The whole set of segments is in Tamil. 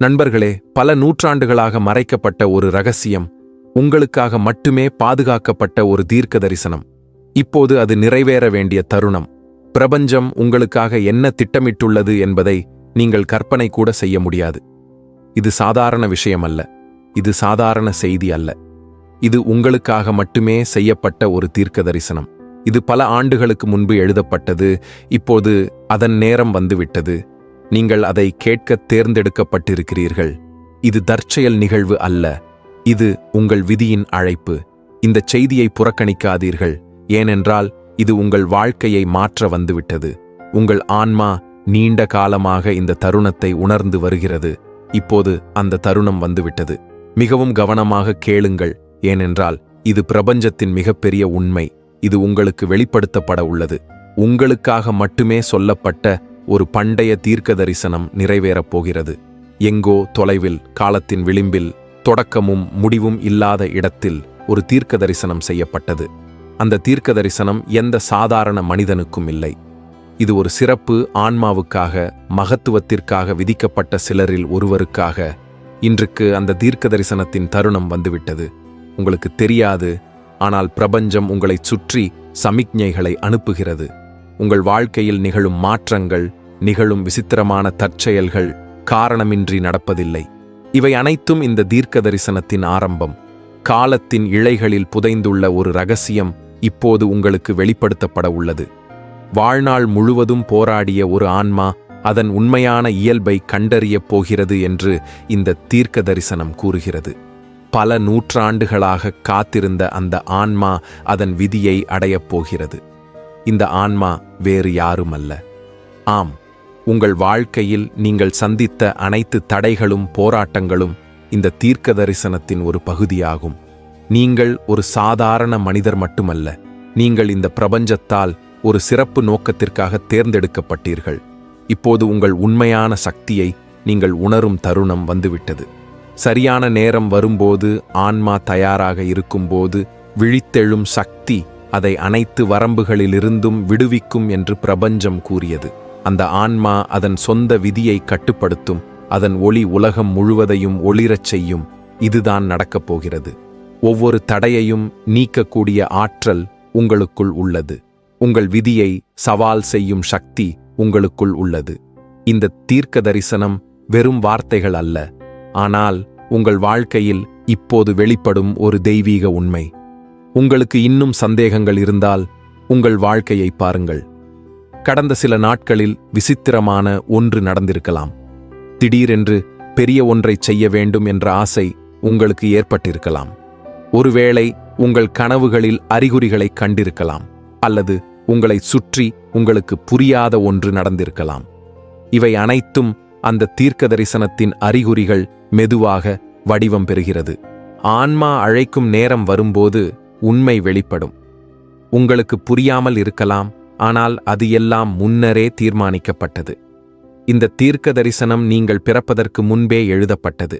நண்பர்களே பல நூற்றாண்டுகளாக மறைக்கப்பட்ட ஒரு ரகசியம் உங்களுக்காக மட்டுமே பாதுகாக்கப்பட்ட ஒரு தீர்க்க தரிசனம் இப்போது அது நிறைவேற வேண்டிய தருணம். பிரபஞ்சம் உங்களுக்காக என்ன திட்டமிட்டுள்ளது என்பதை நீங்கள் கற்பனை கூட செய்ய முடியாது. இது சாதாரண விஷயம் அல்ல இது சாதாரண செய்தி அல்ல. இது உங்களுக்காக மட்டுமே செய்யப்பட்ட ஒரு தீர்க்க தரிசனம் இது பல ஆண்டுகளுக்கு முன்பு எழுதப்பட்டது இப்போது அதன் நேரம் வந்துவிட்டது. நீங்கள் அதை கேட்கத் தேர்ந்தெடுக்கப்பட்டிருக்கிறீர்கள். இது தற்செயல் நிகழ்வு அல்ல. இது உங்கள் விதியின் அழைப்பு. இந்த செய்தியை புறக்கணிக்காதீர்கள். ஏனென்றால் இது உங்கள் வாழ்க்கையை மாற்ற வந்துவிட்டது. உங்கள் ஆன்மா நீண்ட காலமாக இந்த தருணத்தை உணர்ந்து வருகிறது. இப்போது அந்த தருணம் வந்துவிட்டது. மிகவும் கவனமாக கேளுங்கள். ஏனென்றால் இது பிரபஞ்சத்தின் மிகப்பெரிய உண்மை. இது உங்களுக்கு வெளிப்படுத்தப்பட உள்ளது. உங்களுக்காக மட்டுமே சொல்லப்பட்ட ஒரு பண்டைய தீர்க்க தரிசனம் நிறைவேறப் போகிறது. எங்கோ தொலைவில் காலத்தின் விளிம்பில் தொடக்கமும் முடிவும் இல்லாத இடத்தில் ஒரு தீர்க்க தரிசனம் செய்யப்பட்டது. அந்த தீர்க்க தரிசனம் எந்த சாதாரண மனிதனுக்கும் இல்லை. இது ஒரு சிறப்பு ஆன்மாவுக்காக மகத்துவத்திற்காக விதிக்கப்பட்ட சிலரில் ஒருவருக்காக இன்றுக்கு அந்த தீர்க்க தரிசனத்தின் தருணம் வந்துவிட்டது. உங்களுக்கு தெரியாது ஆனால் பிரபஞ்சம் உங்களைச் சுற்றி சமிக்ஞைகளை அனுப்புகிறது. உங்கள் வாழ்க்கையில் நிகழும் மாற்றங்கள் நிகழும் விசித்திரமான தற்செயல்கள் காரணமின்றி நடப்பதில்லை. இவை அனைத்தும் இந்த தீர்க்க தரிசனத்தின் ஆரம்பம். காலத்தின் இழைகளில் புதைந்துள்ள ஒரு ரகசியம் இப்போது உங்களுக்கு வெளிப்படுத்தப்பட உள்ளது. வாழ்நாள் முழுவதும் போராடிய ஒரு ஆன்மா அதன் உண்மையான இயல்பை கண்டறியப் போகிறது என்று இந்த தீர்க்க தரிசனம் கூறுகிறது. பல நூற்றாண்டுகளாக காத்திருந்த அந்த ஆன்மா அதன் விதியை அடையப் போகிறது. இந்த ஆன்மா வேறு யாரும் அல்ல ஆம் உங்கள் வாழ்க்கையில் நீங்கள் சந்தித்த அனைத்து தடைகளும் போராட்டங்களும் இந்த தீர்க்க தரிசனத்தின் ஒரு பகுதியாகும். நீங்கள் ஒரு சாதாரண மனிதர் மட்டுமல்ல நீங்கள் இந்த பிரபஞ்சத்தால் ஒரு சிறப்பு நோக்கத்திற்காக தேர்ந்தெடுக்கப்பட்டீர்கள். இப்போது உங்கள் உண்மையான சக்தியை நீங்கள் உணரும் தருணம் வந்துவிட்டது. சரியான நேரம் வரும்போது ஆன்மா தயாராக இருக்கும்போது விழித்தெழும் சக்தி அதை அனைத்து வரம்புகளிலிருந்தும் விடுவிக்கும் என்று பிரபஞ்சம் கூறியது. அந்த ஆன்மா அதன் சொந்த விதியை கட்டுப்படுத்தும் அதன் ஒளி உலகம் முழுவதையும் ஒளிரச் செய்யும். இதுதான் நடக்கப் போகிறது. ஒவ்வொரு தடையையும் நீக்கக்கூடிய ஆற்றல் உங்களுக்குள் உள்ளது. உங்கள் விதியை சவால் செய்யும் சக்தி உங்களுக்குள் உள்ளது. இந்த தீர்க்க தரிசனம் வெறும் வார்த்தைகள் அல்ல. ஆனால் உங்கள் வாழ்க்கையில் இப்போது வெளிப்படும் ஒரு தெய்வீக உண்மை. உங்களுக்கு இன்னும் சந்தேகங்கள் இருந்தால் உங்கள் வாழ்க்கையை பாருங்கள். கடந்த சில நாட்களில் விசித்திரமான ஒன்று நடந்திருக்கலாம். திடீரென்று பெரிய ஒன்றை செய்ய வேண்டும் என்ற ஆசை உங்களுக்கு ஏற்பட்டிருக்கலாம். ஒருவேளை உங்கள் கனவுகளில் அறிகுறிகளை கண்டிருக்கலாம் அல்லது உங்களை சுற்றி உங்களுக்கு புரியாத ஒன்று நடந்திருக்கலாம். இவை அனைத்தும் அந்த தீர்க்க தரிசனத்தின் அறிகுறிகள் மெதுவாக வடிவம் பெறுகிறது. ஆன்மா அழைக்கும் நேரம் வரும்போது உண்மை வெளிப்படும். உங்களுக்கு புரியாமல் இருக்கலாம் ஆனால் அது எல்லாம் முன்னரே தீர்மானிக்கப்பட்டது. இந்த தீர்க்க தரிசனம் நீங்கள் பிறப்பதற்கு முன்பே எழுதப்பட்டது.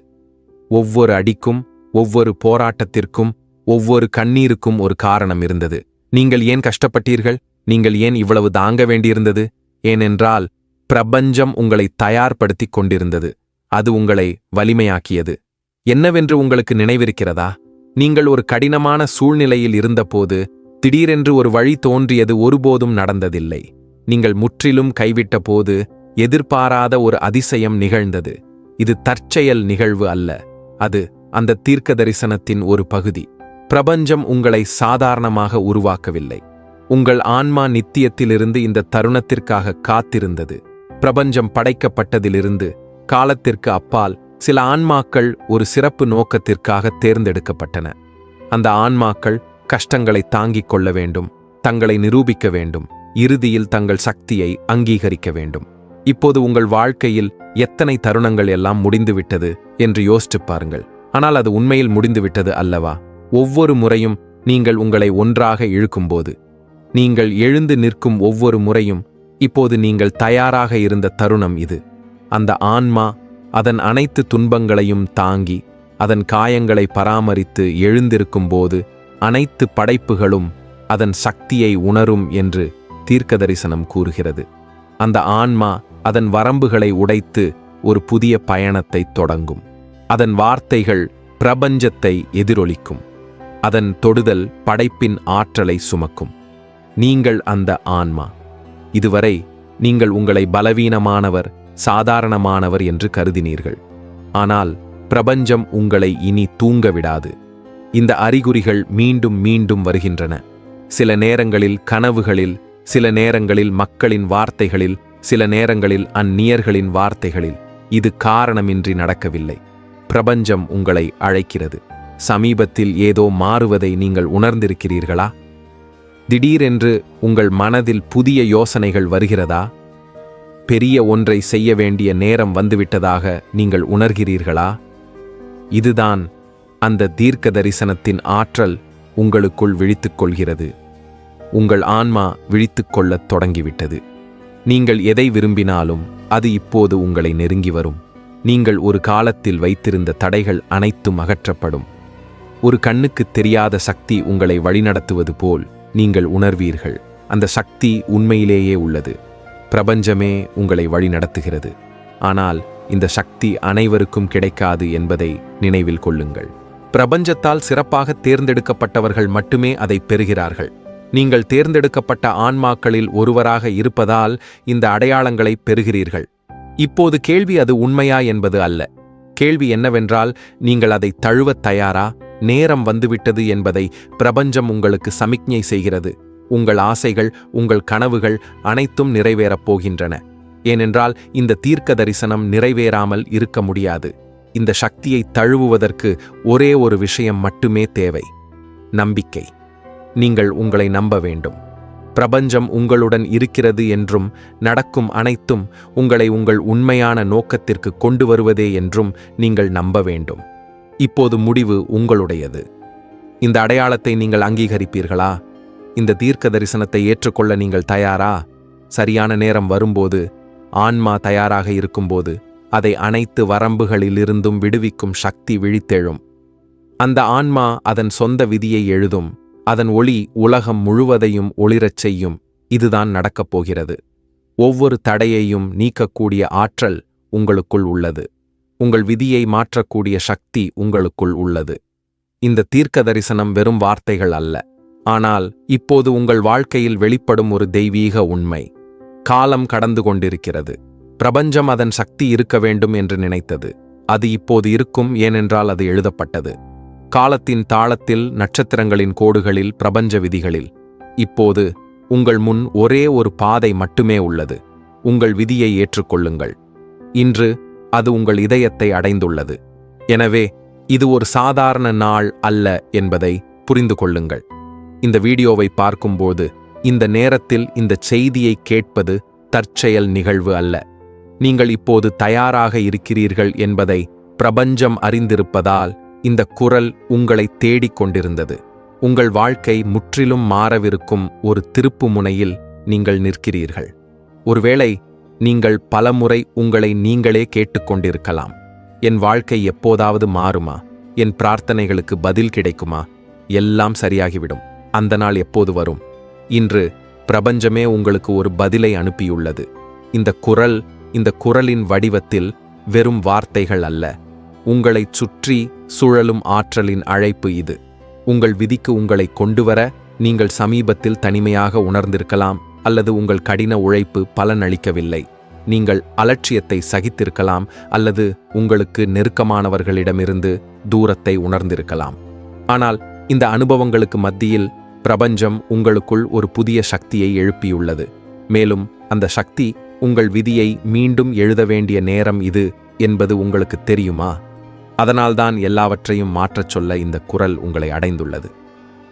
ஒவ்வொரு அடிக்கும் ஒவ்வொரு போராட்டத்திற்கும் ஒவ்வொரு கண்ணீருக்கும் ஒரு காரணம் இருந்தது. நீங்கள் ஏன் கஷ்டப்பட்டீர்கள்? நீங்கள் ஏன் இவ்வளவு தாங்க வேண்டியிருந்தது? ஏனென்றால் பிரபஞ்சம் உங்களை தயார்படுத்திக் கொண்டிருந்தது. அது உங்களை வலிமையாக்கியது. என்னவென்று உங்களுக்கு நினைவிருக்கிறதா? நீங்கள் ஒரு கடினமான சூழ்நிலையில் இருந்தபோது திடீரென்று ஒரு வழி தோன்றியது ஒருபோதும் நடந்ததில்லை. நீங்கள் முற்றிலும் கைவிட்ட போது எதிர்பாராத ஒரு அதிசயம் நிகழ்ந்தது. இது தற்செயல் நிகழ்வு அல்ல. அது அந்த தீர்க்க தரிசனத்தின் ஒரு பகுதி. பிரபஞ்சம் உங்களை சாதாரணமாக உருவாக்கவில்லை. உங்கள் ஆன்மா நித்தியத்திலிருந்து இந்த தருணத்திற்காக காத்திருந்தது. பிரபஞ்சம் படைக்கப்பட்டதிலிருந்து காலத்திற்கு அப்பால் சில ஆன்மாக்கள் ஒரு சிறப்பு நோக்கத்திற்காக தேர்ந்தெடுக்கப்பட்டன. அந்த ஆன்மாக்கள் கஷ்டங்களை தாங்கிக் கொள்ள வேண்டும் தங்களை நிரூபிக்க வேண்டும் இறுதியில் தங்கள் சக்தியை அங்கீகரிக்க வேண்டும். இப்போது உங்கள் வாழ்க்கையில் எத்தனை தருணங்கள் எல்லாம் முடிந்துவிட்டது என்று யோசித்து பாருங்கள். ஆனால் அது உண்மையில் முடிந்துவிட்டது அல்லவா? ஒவ்வொரு முறையும் நீங்கள் உங்களை ஒன்றாக இழுக்கும்போது நீங்கள் எழுந்து நிற்கும் ஒவ்வொரு முறையும் இப்போது நீங்கள் தயாராக இருந்த தருணம் இது. அந்த ஆன்மா அதன் அனைத்து துன்பங்களையும் தாங்கி அதன் காயங்களை பராமரித்து எழுந்திருக்கும்போது அனைத்து படைப்புகளும் அதன் சக்தியை உணரும் என்று தீர்க்க தரிசனம் கூறுகிறது. அந்த ஆன்மா அதன் வரம்புகளை உடைத்து ஒரு புதிய பயணத்தை தொடங்கும். அதன் வார்த்தைகள் பிரபஞ்சத்தை எதிரொலிக்கும். அதன் தொடுதல் படைப்பின் ஆற்றலை சுமக்கும். நீங்கள் அந்த ஆன்மா. இதுவரை நீங்கள் உங்களை பலவீனமானவர் சாதாரணமானவர் என்று கருதினீர்கள். ஆனால் பிரபஞ்சம் உங்களை இனி தூங்க விடாது. இந்த அறிகுறிகள் மீண்டும் மீண்டும் வருகின்றன. சில நேரங்களில் கனவுகளில் சில நேரங்களில் மக்களின் வார்த்தைகளில் சில நேரங்களில் அந்நியர்களின் வார்த்தைகளில். இது காரணமின்றி நடக்கவில்லை. பிரபஞ்சம் உங்களை அழைக்கிறது. சமீபத்தில் ஏதோ மாறுவதை நீங்கள் உணர்ந்திருக்கிறீர்களா? திடீரென்று உங்கள் மனதில் புதிய யோசனைகள் வருகிறதா? பெரிய ஒன்றை செய்ய வேண்டிய நேரம் வந்துவிட்டதாக நீங்கள் உணர்கிறீர்களா? இதுதான் அந்த தீர்க்க தரிசனத்தின் ஆற்றல் உங்களுக்குள் விழித்துக் கொள்கிறது உங்கள் ஆன்மா விழித்துக் கொள்ளத் தொடங்கிவிட்டது. நீங்கள் எதை விரும்பினாலும் அது இப்போது உங்களை நெருங்கி வரும். நீங்கள் ஒரு காலத்தில் வைத்திருந்த தடைகள் அனைத்தும் அகற்றப்படும். ஒரு கண்ணுக்கு தெரியாத சக்தி உங்களை வழிநடத்துவது போல் நீங்கள் உணர்வீர்கள். அந்த சக்தி உண்மையிலேயே உள்ளது. பிரபஞ்சமே உங்களை வழிநடத்துகிறது. ஆனால் இந்த சக்தி அனைவருக்கும் கிடைக்காது என்பதை நினைவில் கொள்ளுங்கள். பிரபஞ்சத்தால் சிறப்பாக தேர்ந்தெடுக்கப்பட்டவர்கள் மட்டுமே அதை பெறுகிறார்கள். நீங்கள் தேர்ந்தெடுக்கப்பட்ட ஆன்மாக்களில் ஒருவராக இருப்பதால் இந்த அடையாளங்களை பெறுகிறீர்கள். இப்போது கேள்வி அது உண்மையா என்பது அல்ல. கேள்வி என்னவென்றால் நீங்கள் அதை தழுவத் தயாரா? நேரம் வந்துவிட்டது என்பதை பிரபஞ்சம் உங்களுக்கு சமிக்ஞை செய்கிறது. உங்கள் ஆசைகள் உங்கள் கனவுகள் அனைத்தும் நிறைவேறப் போகின்றன. ஏனென்றால் இந்த தீர்க்க தரிசனம் நிறைவேறாமல் இருக்க முடியாது. இந்த சக்தியை தழுவுவதற்கு ஒரே ஒரு விஷயம் மட்டுமே தேவை. நம்பிக்கை. நீங்கள் உங்களை நம்ப வேண்டும். பிரபஞ்சம் உங்களுடன் இருக்கிறது என்றும் நடக்கும் அனைத்தும் உங்களை உங்கள் உண்மையான நோக்கத்திற்கு கொண்டு வருவதே என்றும் நீங்கள் நம்ப வேண்டும். இப்போது முடிவு உங்களுடையது. இந்த அடையாளத்தை நீங்கள் அங்கீகரிப்பீர்களா? இந்த தீர்க்க தரிசனத்தை ஏற்றுக்கொள்ள நீங்கள் தயாரா? சரியான நேரம் வரும்போது ஆன்மா தயாராக இருக்கும்போது அதை அனைத்து வரம்புகளிலிருந்தும் விடுவிக்கும் சக்தி விழித்தெழும். அந்த ஆன்மா அதன் சொந்த விதியை எழுதும் அதன் ஒளி உலகம் முழுவதையும் ஒளிரச் செய்யும் இதுதான் நடக்கப் போகிறது. ஒவ்வொரு தடையையும் நீக்கக்கூடிய ஆற்றல் உங்களுக்குள் உள்ளது. உங்கள் விதியை மாற்றக்கூடிய சக்தி உங்களுக்குள் உள்ளது. இந்த தீர்க்க தரிசனம் வெறும் வார்த்தைகள் அல்ல. ஆனால் இப்போது உங்கள் வாழ்க்கையில் வெளிப்படும் ஒரு தெய்வீக உண்மை. காலம் கடந்து கொண்டிருக்கிறது. பிரபஞ்சம் அதன் சக்தி இருக்க வேண்டும் என்று நினைத்தது. அது இப்போது இருக்கும் ஏனென்றால் அது எழுதப்பட்டது. காலத்தின் தாளத்தில் நட்சத்திரங்களின் கோடுகளில் பிரபஞ்ச விதிகளில். இப்போது உங்கள் முன் ஒரே ஒரு பாதை மட்டுமே உள்ளது. உங்கள் விதியை ஏற்றுக்கொள்ளுங்கள். இன்று அது உங்கள் இதயத்தை அடைந்துள்ளது. எனவே இது ஒரு சாதாரண நாள் அல்ல என்பதை புரிந்து கொள்ளுங்கள். இந்த வீடியோவை பார்க்கும்போது இந்த நேரத்தில் இந்த செய்தியை கேட்பது தற்செயல் நிகழ்வு அல்ல. நீங்கள் இப்போது தயாராக இருக்கிறீர்கள் என்பதை பிரபஞ்சம் அறிந்திருப்பதால் இந்த குரல் உங்களை தேடிக் கொண்டிருந்தது. உங்கள் வாழ்க்கை முற்றிலும் மாறவிருக்கும் ஒரு திருப்பு முனையில் நீங்கள் நிற்கிறீர்கள். ஒருவேளை நீங்கள் பலமுறை உங்களை நீங்களே கேட்டுக்கொண்டிருக்கலாம் என் வாழ்க்கை எப்போதாவது மாறுமா? என் பிரார்த்தனைகளுக்கு பதில் கிடைக்குமா? எல்லாம் சரியாகிவிடும். அந்த நாள் எப்போது வரும்? இன்று பிரபஞ்சமே உங்களுக்கு ஒரு பதிலை அனுப்பியுள்ளது. இந்த குரல் இந்த குரலின் வடிவத்தில் வெறும் வார்த்தைகள் அல்ல. உங்களைச் சுற்றி சுழலும் ஆற்றலின் அழைப்பு இது. உங்கள் விதிக்கு உங்களை கொண்டுவர நீங்கள் சமீபத்தில் தனிமையாக உணர்ந்திருக்கலாம் அல்லது உங்கள் கடின உழைப்பு பலனளிக்கவில்லை. நீங்கள் அலட்சியத்தை சகித்திருக்கலாம் அல்லது உங்களுக்கு நெருக்கமானவர்களிடமிருந்து தூரத்தை உணர்ந்திருக்கலாம். ஆனால் இந்த அனுபவங்களுக்கு மத்தியில் பிரபஞ்சம் உங்களுக்குள் ஒரு புதிய சக்தியை எழுப்பியுள்ளது. மேலும் அந்த சக்தி உங்கள் விதியை மீண்டும் எழுத வேண்டிய நேரம் இது என்பது உங்களுக்கு தெரியுமா? அதனால்தான் எல்லாவற்றையும் மாற்றச் சொல்ல இந்த குரல் உங்களை அடைந்துள்ளது.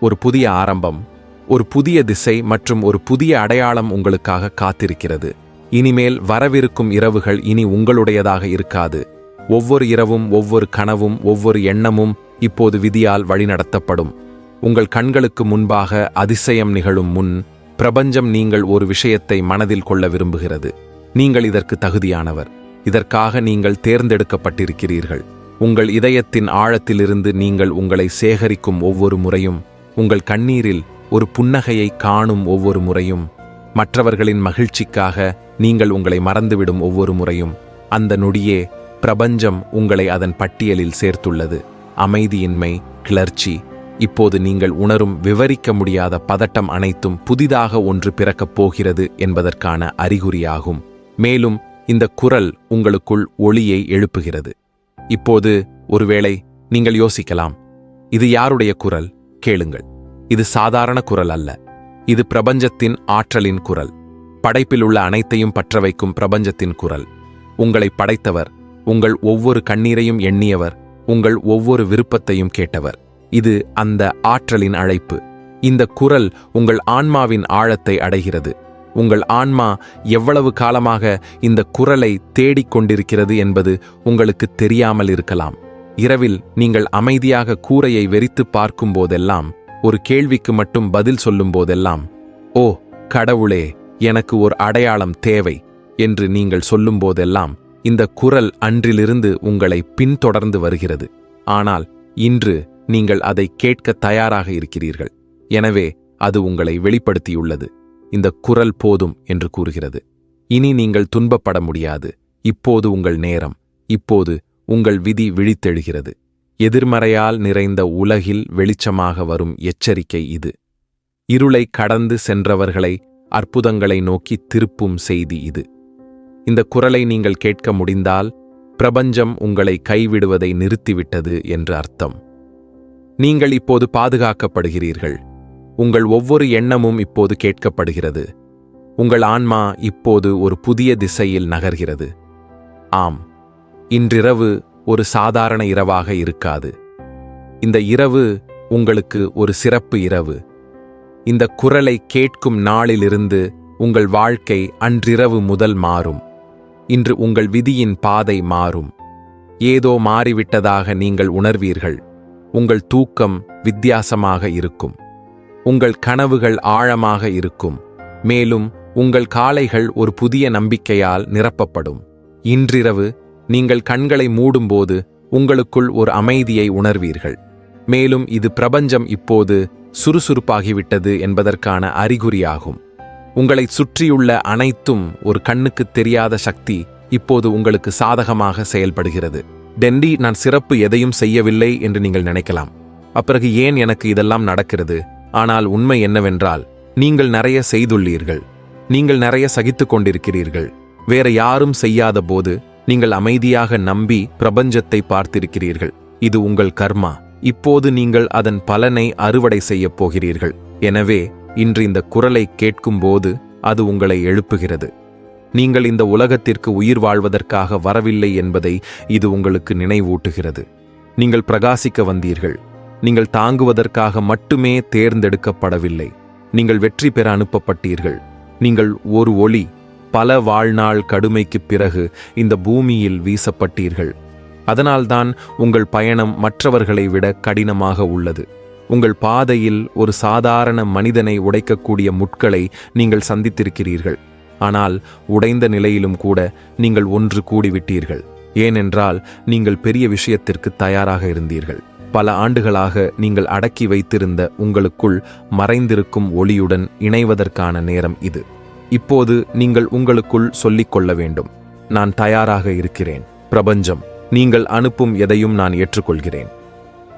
ஒரு புதிய ஆரம்பம் ஒரு புதிய திசை மற்றும் ஒரு புதிய அடையாளம் உங்களுக்காக காத்திருக்கிறது. இனிமேல் வரவிருக்கும் இரவுகள் இனி உங்களுடையதாக இருக்காது. ஒவ்வொரு இரவும் ஒவ்வொரு கனவும் ஒவ்வொரு எண்ணமும் இப்போது விதியால் வழிநடத்தப்படும். உங்கள் கண்களுக்கு முன்பாக அதிசயம் நிகழும் முன் பிரபஞ்சம் நீங்கள் ஒரு விஷயத்தை மனதில் கொள்ள விரும்புகிறது. நீங்கள் இதற்கு தகுதியானவர். இதற்காக நீங்கள் தேர்ந்தெடுக்கப்பட்டிருக்கிறீர்கள். உங்கள் இதயத்தின் ஆழத்திலிருந்து நீங்கள் உங்களை சேகரிக்கும் ஒவ்வொரு முறையும் உங்கள் கண்ணீரில் ஒரு புன்னகையை காணும் ஒவ்வொரு முறையும் மற்றவர்களின் மகிழ்ச்சிக்காக நீங்கள் உங்களை மறந்துவிடும் ஒவ்வொரு முறையும் அந்த நொடியே பிரபஞ்சம் உங்களை அதன் பட்டியலில் சேர்த்துள்ளது. அமைதியின்மை கிளர்ச்சி இப்போது நீங்கள் உணரும் விவரிக்க முடியாத பதட்டம் அனைத்தும் புதிதாக ஒன்று பிறக்கப் போகிறது என்பதற்கான அறிகுறியாகும். மேலும் இந்த குரல் உங்களுக்குள் ஒளியை எழுப்புகிறது. இப்போது ஒருவேளை நீங்கள் யோசிக்கலாம். இது யாருடைய குரல்? கேளுங்கள். இது சாதாரண குரல் அல்ல. இது பிரபஞ்சத்தின் ஆற்றலின் குரல். படைப்பில் உள்ள அனைத்தையும் பற்ற வைக்கும் பிரபஞ்சத்தின் குரல். உங்களை படைத்தவர் உங்கள் ஒவ்வொரு கண்ணீரையும் எண்ணியவர் உங்கள் ஒவ்வொரு விருப்பத்தையும் கேட்டவர். இது அந்த ஆற்றலின் அழைப்பு. இந்த குரல் உங்கள் ஆன்மாவின் ஆழத்தை அடைகிறது. உங்கள் ஆன்மா எவ்வளவு காலமாக இந்த குரலை தேடிக் கொண்டிருக்கிறது என்பது உங்களுக்கு தெரியாமல் இருக்கலாம். இரவில் நீங்கள் அமைதியாக கூரையை வெறித்து பார்க்கும் போதெல்லாம் ஒரு கேள்விக்கு மட்டும் பதில் சொல்லும் போதெல்லாம் ஓ கடவுளே எனக்கு ஒரு அடையாளம் தேவை என்று நீங்கள் சொல்லும் போதெல்லாம் இந்த குரல் அன்றிலிருந்து உங்களை பின்தொடர்ந்து வருகிறது. ஆனால் இன்று நீங்கள் அதை கேட்க தயாராக இருக்கிறீர்கள். எனவே அது உங்களை வெளிப்படுத்தியுள்ளது. இந்த குரல் போதும் என்று கூறுகிறது. இனி நீங்கள் துன்பப்பட முடியாது. இப்போது உங்கள் நேரம். இப்போது உங்கள் விதி விழித்தெழுகிறது. எதிர்மறையால் நிறைந்த உலகில் வெளிச்சமாக வரும் எச்சரிக்கை இது. இருளை கடந்து சென்றவர்களை அற்புதங்களை நோக்கி திருப்பும் செய்தி இது. இந்த குரலை நீங்கள் கேட்க முடிந்தால் பிரபஞ்சம் உங்களை கைவிடுவதை நிறுத்திவிட்டது என்று அர்த்தம். நீங்கள் இப்போது பாதுகாக்கப்படுகிறீர்கள். உங்கள் ஒவ்வொரு எண்ணமும் இப்போது கேட்கப்படுகிறது. உங்கள் ஆன்மா இப்போது ஒரு புதிய திசையில் நகர்கிறது. ஆம். இன்றிரவு ஒரு சாதாரண இரவாக இருக்காது. இந்த இரவு உங்களுக்கு ஒரு சிறப்பு இரவு. இந்த குரலை கேட்கும் நாளிலிருந்து உங்கள் வாழ்க்கை அன்றிரவு முதல் மாறும். இன்று உங்கள் விதியின் பாதை மாறும். ஏதோ மாறிவிட்டதாக நீங்கள் உணர்வீர்கள். உங்கள் தூக்கம் வித்தியாசமாக இருக்கும். உங்கள் கனவுகள் ஆழமாக இருக்கும். மேலும் உங்கள் காலைகள் ஒரு புதிய நம்பிக்கையால் நிரப்பப்படும். இன்றிரவு நீங்கள் கண்களை மூடும்போது உங்களுக்குள் ஒரு அமைதியை உணர்வீர்கள். மேலும் இது பிரபஞ்சம் இப்போது சுறுசுறுப்பாகிவிட்டது என்பதற்கான அறிகுறியாகும். உங்களைச் சுற்றியுள்ள அனைத்தும் ஒரு கண்ணுக்குத் தெரியாத சக்தி இப்போது உங்களுக்கு சாதகமாக செயல்படுகிறது. டெண்டி நான் சிறப்பு எதையும் செய்யவில்லை என்று நீங்கள் நினைக்கலாம். அப்பிறகு ஏன் எனக்கு இதெல்லாம் நடக்கிறது? ஆனால் உண்மை என்னவென்றால் நீங்கள் நிறைய செய்துள்ளீர்கள். நீங்கள் நிறைய சகித்து கொண்டிருக்கிறீர்கள். வேற யாரும் செய்யாத போது நீங்கள் அமைதியாக நம்பி பிரபஞ்சத்தை பார்த்திருக்கிறீர்கள். இது உங்கள் கர்மா. இப்போது நீங்கள் அதன் பலனை அறுவடை செய்யப் போகிறீர்கள். எனவே இன்று இந்த குரலை கேட்கும்போது அது உங்களை எழுப்புகிறது. நீங்கள் இந்த உலகத்திற்கு உயிர் வாழ்வதற்காக வரவில்லை என்பதை இது உங்களுக்கு நினைவூட்டுகிறது. நீங்கள் பிரகாசிக்க வந்தீர்கள். நீங்கள் தாங்குவதற்காக மட்டுமே தேர்ந்தெடுக்கப்படவில்லை. நீங்கள் வெற்றி பெற அனுப்பப்பட்டீர்கள். நீங்கள் ஒரு ஒளி பல வாழ்நாள் கடுமைக்குப் பிறகு இந்த பூமியில் வீசப்பட்டீர்கள். அதனால்தான் உங்கள் பயணம் மற்றவர்களை விட கடினமாக உள்ளது. உங்கள் பாதையில் ஒரு சாதாரண மனிதனை உடைக்கக்கூடிய முட்களை நீங்கள் சந்தித்திருக்கிறீர்கள். ஆனால் உடைந்த நிலையிலும் கூட நீங்கள் ஒன்று கூடிவிட்டீர்கள். ஏனென்றால் நீங்கள் பெரிய விஷயத்திற்கு தயாராக இருந்தீர்கள். பல ஆண்டுகளாக நீங்கள் அடக்கி வைத்திருந்த உங்களுக்குள் மறைந்திருக்கும் ஒளியுடன் இணைவதற்கான நேரம் இது. இப்போது நீங்கள் உங்களுக்குள் சொல்லிக் கொள்ள வேண்டும். நான் தயாராக இருக்கிறேன். பிரபஞ்சம் நீங்கள் அனுப்பும் எதையும் நான் ஏற்றுக்கொள்கிறேன்.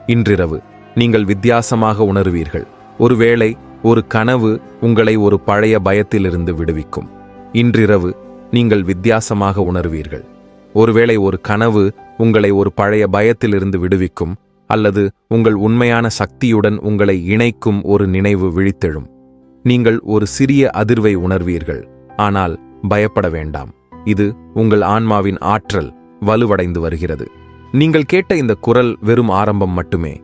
இன்றிரவு நீங்கள் வித்தியாசமாக உணருவீர்கள். ஒருவேளை ஒரு கனவு உங்களை ஒரு பழைய பயத்திலிருந்து விடுவிக்கும். இன்றிரவு நீங்கள் வித்தியாசமாக உணர்வீர்கள். ஒருவேளை ஒரு கனவு உங்களை ஒரு பழைய பயத்திலிருந்து விடுவிக்கும் அல்லது உங்கள் உண்மையான சக்தியுடன் உங்களை இணைக்கும் ஒரு நினைவு விழித்தெழும். நீங்கள் ஒரு சிறிய அதிர்வை உணர்வீர்கள் ஆனால் பயப்பட வேண்டாம். இது உங்கள் ஆன்மாவின் ஆற்றல் வலுவடைந்து வருகிறது. நீங்கள் கேட்ட இந்த குரல் வெறும் ஆரம்பம் மட்டுமே.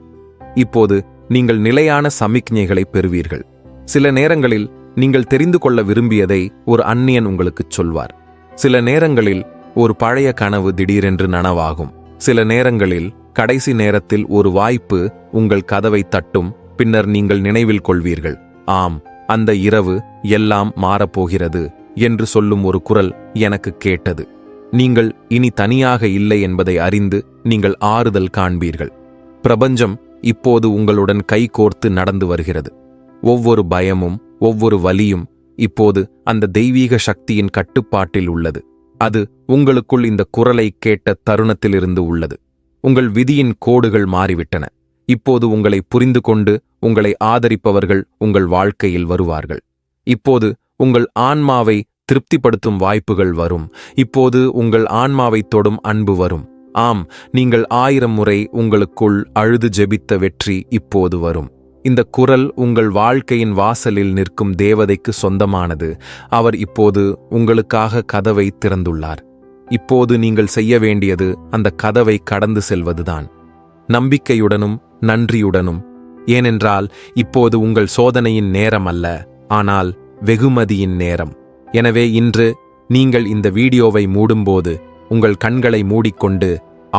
இப்போது நீங்கள் நிலையான சமிக்ஞைகளை பெறுவீர்கள். சில நேரங்களில் நீங்கள் தெரிந்து கொள்ள விரும்பியதை ஒரு அந்நியன் உங்களுக்குச் சொல்வார். சில நேரங்களில் ஒரு பழைய கனவு திடீரென்று நனவாகும். சில நேரங்களில் கடைசி நேரத்தில் ஒரு வாய்ப்பு உங்கள் கதவை தட்டும் பின்னர் நீங்கள் நினைவில் கொள்வீர்கள். ஆம் அந்த இரவு எல்லாம் மாறப்போகிறது என்று சொல்லும் ஒரு குரல் எனக்கு கேட்டது. நீங்கள் இனி தனியாக இல்லை என்பதை அறிந்து நீங்கள் ஆறுதல் காண்பீர்கள். பிரபஞ்சம் இப்போது உங்களுடன் கைகோர்த்து நடந்து வருகிறது. ஒவ்வொரு பயமும் ஒவ்வொரு வலியும் இப்போது அந்த தெய்வீக சக்தியின் கட்டுப்பாட்டில் உள்ளது. அது உங்களுக்குள் இந்த குரலை கேட்ட தருணத்திலிருந்து உள்ளது. உங்கள் விதியின் கோடுகள் மாறிவிட்டன. இப்போது உங்களை புரிந்து கொண்டு உங்களை ஆதரிப்பவர்கள் உங்கள் வாழ்க்கையில் வருவார்கள். இப்போது உங்கள் ஆன்மாவை திருப்திப்படுத்தும் வாய்ப்புகள் வரும். இப்போது உங்கள் ஆன்மாவை தொடும் அன்பு வரும். ஆம் நீங்கள் ஆயிரம் முறை உங்களுக்குள் அழுது ஜெபித்த வெற்றி இப்போது வரும். இந்த குரல் உங்கள் வாழ்க்கையின் வாசலில் நிற்கும் தேவதைக்கு சொந்தமானது. அவர் இப்போது உங்களுக்காக கதவை திறந்துள்ளார். இப்போது நீங்கள் செய்ய வேண்டியது அந்த கதவை கடந்து செல்வதுதான். நம்பிக்கையுடனும் நன்றியுடனும். ஏனென்றால் இப்போது உங்கள் சோதனையின் நேரம் அல்ல ஆனால் வெகுமதியின் நேரம். எனவே இன்று நீங்கள் இந்த வீடியோவை மூடும்போது உங்கள் கண்களை மூடிக்கொண்டு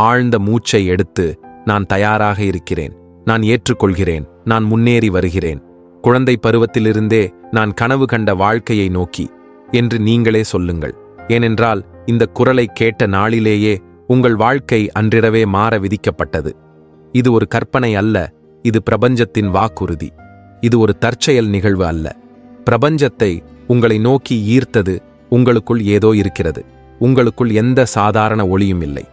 ஆழ்ந்த மூச்சை எடுத்து நான் தயாராக இருக்கிறேன். நான் ஏற்றுக்கொள்கிறேன். நான் முன்னேறி வருகிறேன். குழந்தை பருவத்திலிருந்தே நான் கனவு கண்ட வாழ்க்கையை நோக்கி. என்று நீங்களே சொல்லுங்கள். ஏனென்றால் இந்த குரலை கேட்ட நாளிலேயே உங்கள் வாழ்க்கை அன்றிரவே மாற விதிக்கப்பட்டது. இது ஒரு கற்பனை அல்ல இது பிரபஞ்சத்தின் வாக்குறுதி. இது ஒரு தற்செயல் நிகழ்வு அல்ல. பிரபஞ்சத்தை உங்களை நோக்கி ஈர்த்தது உங்களுக்குள் ஏதோ இருக்கிறது. உங்களுக்குள் எந்த சாதாரண ஒளியும் இல்லை.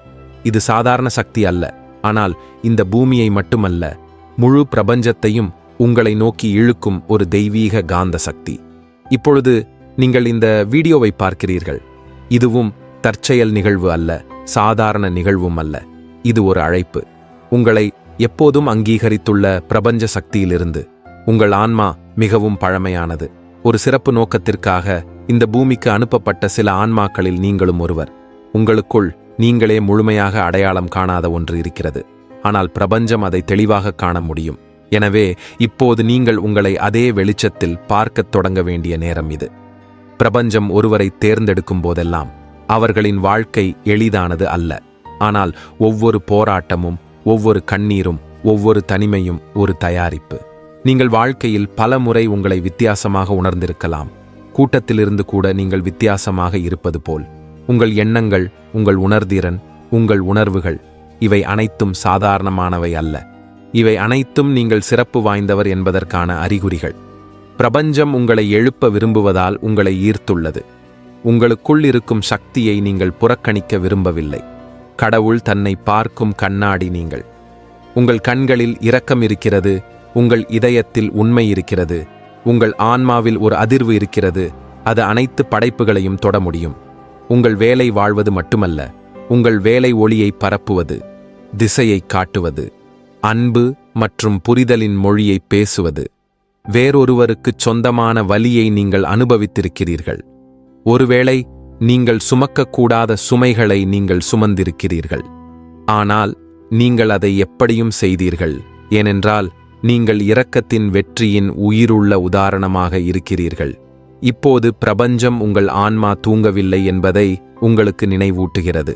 இது சாதாரண சக்தி அல்ல ஆனால் இந்த பூமியை மட்டுமல்ல முழு பிரபஞ்சத்தையும் உங்களை நோக்கி இழுக்கும் ஒரு தெய்வீக காந்த சக்தி இப்பொழுது நீங்கள் இந்த வீடியோவை பார்க்கிறீர்கள். இதுவும் தற்செயல் நிகழ்வு அல்ல சாதாரண நிகழ்வும் அல்ல. இது ஒரு அழைப்பு. உங்களை எப்போதும் அங்கீகரித்துள்ள பிரபஞ்ச சக்தியிலிருந்து உங்கள் ஆன்மா மிகவும் பழமையானது. ஒரு சிறப்பு நோக்கத்திற்காக இந்த பூமிக்கு அனுப்பப்பட்ட சில ஆன்மாக்களில் நீங்களும் ஒருவர். உங்களுக்குள் நீங்களே முழுமையாக அடையாளம் காணாத ஒன்று இருக்கிறது. ஆனால் பிரபஞ்சம் அதை தெளிவாக காண முடியும். எனவே இப்போது நீங்கள் உங்களை அதே வெளிச்சத்தில் பார்க்கத் தொடங்க வேண்டிய நேரம் இது. பிரபஞ்சம் ஒருவரை தேர்ந்தெடுக்கும் போதெல்லாம் அவர்களின் வாழ்க்கை எளிதானது அல்ல. ஆனால் ஒவ்வொரு போராட்டமும் ஒவ்வொரு கண்ணீரும் ஒவ்வொரு தனிமையும் ஒரு தயாரிப்பு. நீங்கள் வாழ்க்கையில் பல முறை உங்களை வித்தியாசமாக உணர்ந்திருக்கலாம். கூட்டத்திலிருந்து கூட நீங்கள் வித்தியாசமாக இருப்பது போல். உங்கள் எண்ணங்கள் உங்கள் உணர்திறன் உங்கள் உணர்வுகள் இவை அனைத்தும் சாதாரணமானவை அல்ல. இவை அனைத்தும் நீங்கள் சிறப்பு வாய்ந்தவர் என்பதற்கான அறிகுறிகள். பிரபஞ்சம் உங்களை எழுப்ப விரும்புவதால் உங்களை ஈர்த்துள்ளது. உங்களுக்குள் இருக்கும் சக்தியை நீங்கள் புறக்கணிக்க விரும்பவில்லை. கடவுள் தன்னை பார்க்கும் கண்ணாடி நீங்கள். உங்கள் கண்களில் இரக்கம் இருக்கிறது உங்கள் இதயத்தில் உண்மை இருக்கிறது உங்கள் ஆன்மாவில் ஒரு அதிர்வு இருக்கிறது அது அனைத்து படைப்புகளையும் தொட முடியும். உங்கள் வேலை வாழ்வது மட்டுமல்ல உங்கள் வேலை ஒளியை பரப்புவது. திசையை காட்டுவது அன்பு மற்றும் புரிதலின் மொழியை பேசுவது. வேறொருவருக்குச் சொந்தமான வலியை நீங்கள் அனுபவித்திருக்கிறீர்கள். ஒருவேளை நீங்கள் சுமக்கக்கூடாத சுமைகளை நீங்கள் சுமந்திருக்கிறீர்கள். ஆனால் நீங்கள் அதை எப்படியும் செய்தீர்கள் ஏனென்றால் நீங்கள் இரக்கத்தின் வெற்றியின் உயிருள்ள உதாரணமாக இருக்கிறீர்கள். இப்போது பிரபஞ்சம் உங்கள் ஆன்மா தூங்கவில்லை என்பதை உங்களுக்கு நினைவூட்டுகிறது.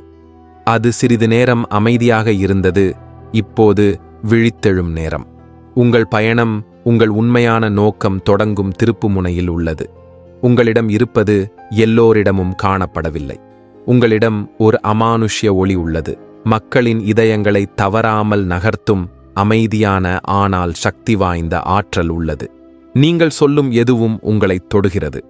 அது சிறிது நேரம் அமைதியாக இருந்தது. இப்போது விழித்தெழும் நேரம். உங்கள் பயணம் உங்கள் உண்மையான நோக்கம் தொடங்கும் திருப்புமுனையில் உள்ளது. உங்களிடம் இருப்பது எல்லோரிடமும் காணப்படவில்லை. உங்களிடம் ஒரு அமானுஷ்ய ஒளி உள்ளது. மக்களின் இதயங்களை தவறாமல் நகர்த்தும் அமைதியான ஆனால் சக்தி வாய்ந்த ஆற்றல் உள்ளது. நீங்கள் சொல்லும் எதுவும் உங்களை தொடுகிறது.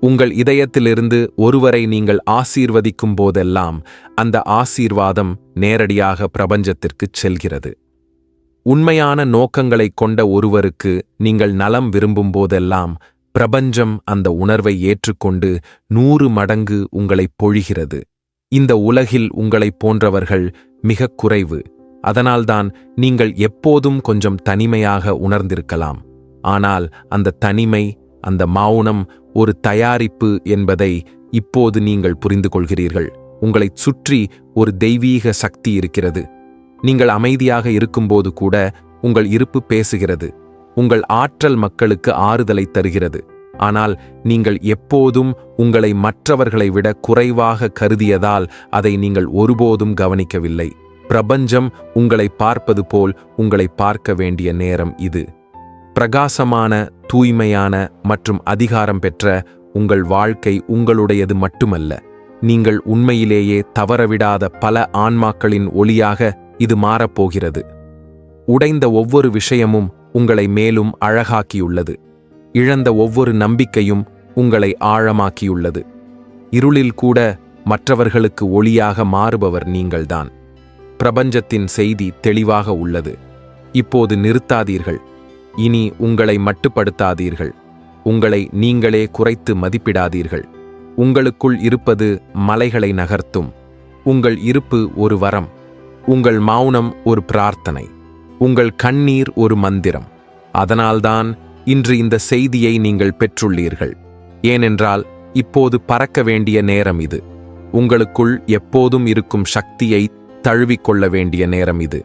உங்கள் இதயத்திலிருந்து ஒருவரை நீங்கள் ஆசீர்வதிக்கும் போதெல்லாம் அந்த ஆசீர்வாதம் நேரடியாக பிரபஞ்சத்திற்குச் செல்கிறது. உண்மையான நோக்கங்களைக் கொண்ட ஒருவருக்கு நீங்கள் நலம் விரும்பும் போதெல்லாம் பிரபஞ்சம் அந்த உணர்வை ஏற்றுக்கொண்டு நூறு மடங்கு உங்களை பொழிகிறது. இந்த உலகில் உங்களைப் போன்றவர்கள் மிகக் குறைவு. அதனால்தான் நீங்கள் எப்போதும் கொஞ்சம் தனிமையாக உணர்ந்திருக்கலாம். ஆனால் அந்த தனிமை அந்த மௌனம் ஒரு தயாரிப்பு என்பதை இப்போது நீங்கள் புரிந்து கொள்கிறீர்கள் உங்களைச் சுற்றி ஒரு தெய்வீக சக்தி இருக்கிறது. நீங்கள் அமைதியாக இருக்கும்போது கூட உங்கள் இருப்பு பேசுகிறது. உங்கள் ஆற்றல் மக்களுக்கு ஆறுதலை தருகிறது. ஆனால் நீங்கள் எப்போதும் உங்களை மற்றவர்களை விட குறைவாக கருதியதால் அதை நீங்கள் ஒருபோதும் கவனிக்கவில்லை. பிரபஞ்சம் உங்களை பார்ப்பது போல் உங்களை பார்க்க வேண்டிய நேரம் இது. பிரகாசமான தூய்மையான மற்றும் அதிகாரம் பெற்ற உங்கள் வாழ்க்கை உங்களுடையது மட்டுமல்ல. நீங்கள் உண்மையிலேயே தவறவிடாத பல ஆன்மாக்களின் ஒளியாக இது மாறப்போகிறது. உடைந்த ஒவ்வொரு விஷயமும் உங்களை மேலும் அழகாக்கியுள்ளது. இழந்த ஒவ்வொரு நம்பிக்கையும் உங்களை ஆழமாக்கியுள்ளது. இருளில் கூட மற்றவர்களுக்கு ஒளியாக மாறுபவர் நீங்கள்தான். பிரபஞ்சத்தின் செய்தி தெளிவாக உள்ளது. இப்போது நிறுத்தாதீர்கள். இனி உங்களை மட்டுப்படுத்தாதீர்கள். உங்களை நீங்களே குறைத்து மதிப்பிடாதீர்கள். உங்களுக்குள் இருப்பது மலைகளை நகர்த்தும். உங்கள் இருப்பு ஒரு வரம். உங்கள் மௌனம் ஒரு பிரார்த்தனை. உங்கள் கண்ணீர் ஒரு மந்திரம். அதனால்தான் இன்று இந்த செய்தியை நீங்கள் பெற்றுள்ளீர்கள். ஏனென்றால் இப்போது பறக்க வேண்டிய நேரம் இது. உங்களுக்குள் எப்போதும் இருக்கும் சக்தியை தழுவிக்கொள்ள வேண்டிய நேரம் இது.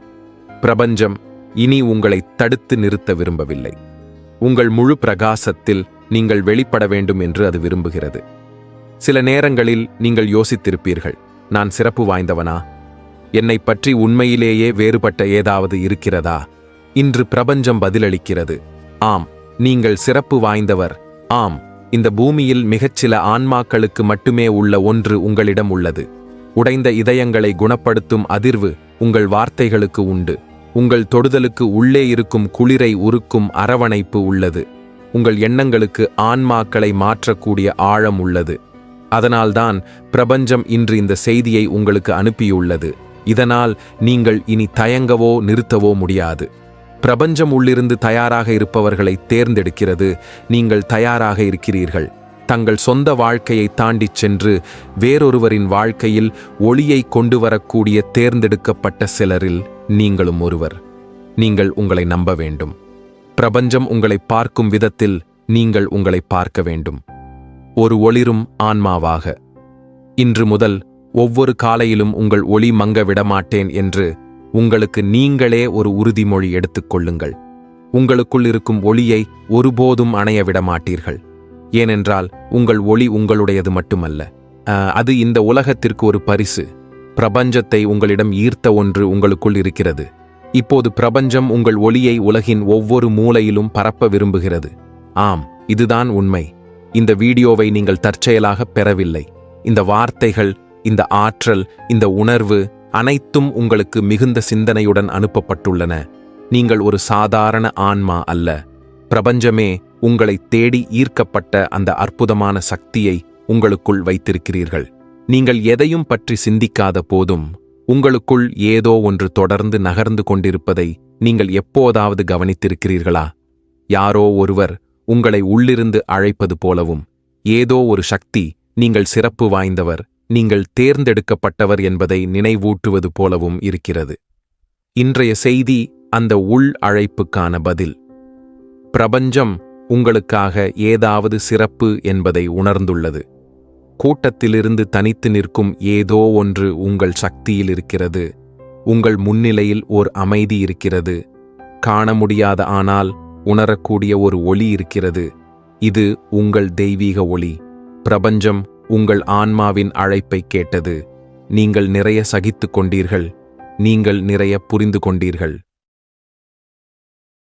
பிரபஞ்சம் இனி உங்களை தடுத்து நிறுத்த விரும்பவில்லை. உங்கள் முழு பிரகாசத்தில் நீங்கள் வெளிப்பட வேண்டும் என்று அது விரும்புகிறது. சில நேரங்களில் நீங்கள் யோசித்திருப்பீர்கள் நான் சிறப்பு வாய்ந்தவனா? என்னை பற்றி உண்மையிலேயே வேறுபட்ட ஏதாவது இருக்கிறதா? இன்று பிரபஞ்சம் பதிலளிக்கிறது. ஆம் நீங்கள் சிறப்பு வாய்ந்தவர். ஆம் இந்த பூமியில் மிகச்சில ஆன்மாக்களுக்கு மட்டுமே உள்ள ஒன்று உங்களிடம் உள்ளது. உடைந்த இதயங்களை குணப்படுத்தும் அதிர்வு உங்கள் வார்த்தைகளுக்கு உண்டு. உங்கள் தொடுதலுக்கு உள்ளே இருக்கும் குளிரை உருக்கும் அரவணைப்பு உள்ளது. உங்கள் எண்ணங்களுக்கு ஆன்மாக்களை மாற்றக்கூடிய ஆழம் உள்ளது. அதனால்தான் பிரபஞ்சம் இன்று இந்த செய்தியை உங்களுக்கு அனுப்பியுள்ளது. இதனால் நீங்கள் இனி தயங்கவோ நிறுத்தவோ முடியாது. பிரபஞ்சம் உள்ளிருந்து தயாராக இருப்பவர்களை தேர்ந்தெடுக்கிறது. நீங்கள் தயாராக இருக்கிறீர்கள். தங்கள் சொந்த வாழ்க்கையை தாண்டிச் சென்று வேறொருவரின் வாழ்க்கையில் ஒளியை கொண்டு வரக்கூடிய தேர்ந்தெடுக்கப்பட்ட சிலரில் நீங்களும் ஒருவர். நீங்கள் உங்களை நம்ப வேண்டும். பிரபஞ்சம் உங்களை பார்க்கும் விதத்தில் நீங்கள் உங்களை பார்க்க வேண்டும். ஒரு ஒளிரும் ஆன்மாவாக. இன்று முதல் ஒவ்வொரு காலையிலும் உங்கள் ஒளி மங்க விடமாட்டேன் என்று உங்களுக்கு நீங்களே ஒரு உறுதிமொழி எடுத்துக்கொள்ளுங்கள் உங்களுக்குள் இருக்கும் ஒளியை ஒருபோதும் அணைய விடமாட்டீர்கள். ஏனென்றால் உங்கள் ஒளி உங்களுடையது மட்டுமல்ல. அது இந்த உலகத்திற்கு ஒரு பரிசு. பிரபஞ்சத்தை உங்களிடம் ஈர்த்த ஒன்று உங்களுக்குள் இருக்கிறது. இப்போது பிரபஞ்சம் உங்கள் ஒளியை உலகின் ஒவ்வொரு மூலையிலும் பரப்ப விரும்புகிறது. ஆம் இதுதான் உண்மை. இந்த வீடியோவை நீங்கள் தற்செயலாக பெறவில்லை. இந்த வார்த்தைகள் இந்த ஆற்றல் இந்த உணர்வு அனைத்தும் உங்களுக்கு மிகுந்த சிந்தனையுடன் அனுப்பப்பட்டுள்ளன. நீங்கள் ஒரு சாதாரண ஆன்மா அல்ல. பிரபஞ்சமே உங்களை தேடி ஈர்க்கப்பட்ட அந்த அற்புதமான சக்தியை உங்களுக்குள் வைத்திருக்கிறீர்கள். நீங்கள் எதையும் பற்றி சிந்திக்காத போதும் உங்களுக்குள் ஏதோ ஒன்று தொடர்ந்து நகர்ந்து கொண்டிருப்பதை நீங்கள் எப்போதாவது கவனித்திருக்கிறீர்களா? யாரோ ஒருவர் உங்களை உள்ளிருந்து அழைப்பது போலவும் ஏதோ ஒரு சக்தி நீங்கள் சிறப்பு வாய்ந்தவர் நீங்கள் தேர்ந்தெடுக்கப்பட்டவர் என்பதை நினைவூட்டுவது போலவும் இருக்கிறது. இன்றைய செய்தி அந்த உள் அழைப்புக்கான பதில். பிரபஞ்சம் உங்களுக்காக ஏதாவது சிறப்பு என்பதை உணர்ந்துள்ளது. கூட்டத்திலிருந்து தனித்து நிற்கும் ஏதோ ஒன்று உங்கள் சக்தியில் இருக்கிறது. உங்கள் முன்னிலையில் ஓர் அமைதி இருக்கிறது. காண முடியாத ஆனால் உணரக்கூடிய ஒரு ஒளி இருக்கிறது. இது உங்கள் தெய்வீக ஒளி. பிரபஞ்சம் உங்கள் ஆன்மாவின் அழைப்பை கேட்டது. நீங்கள் நிறைய சகித்துக் கொண்டீர்கள். நீங்கள் நிறைய புரிந்து கொண்டீர்கள்.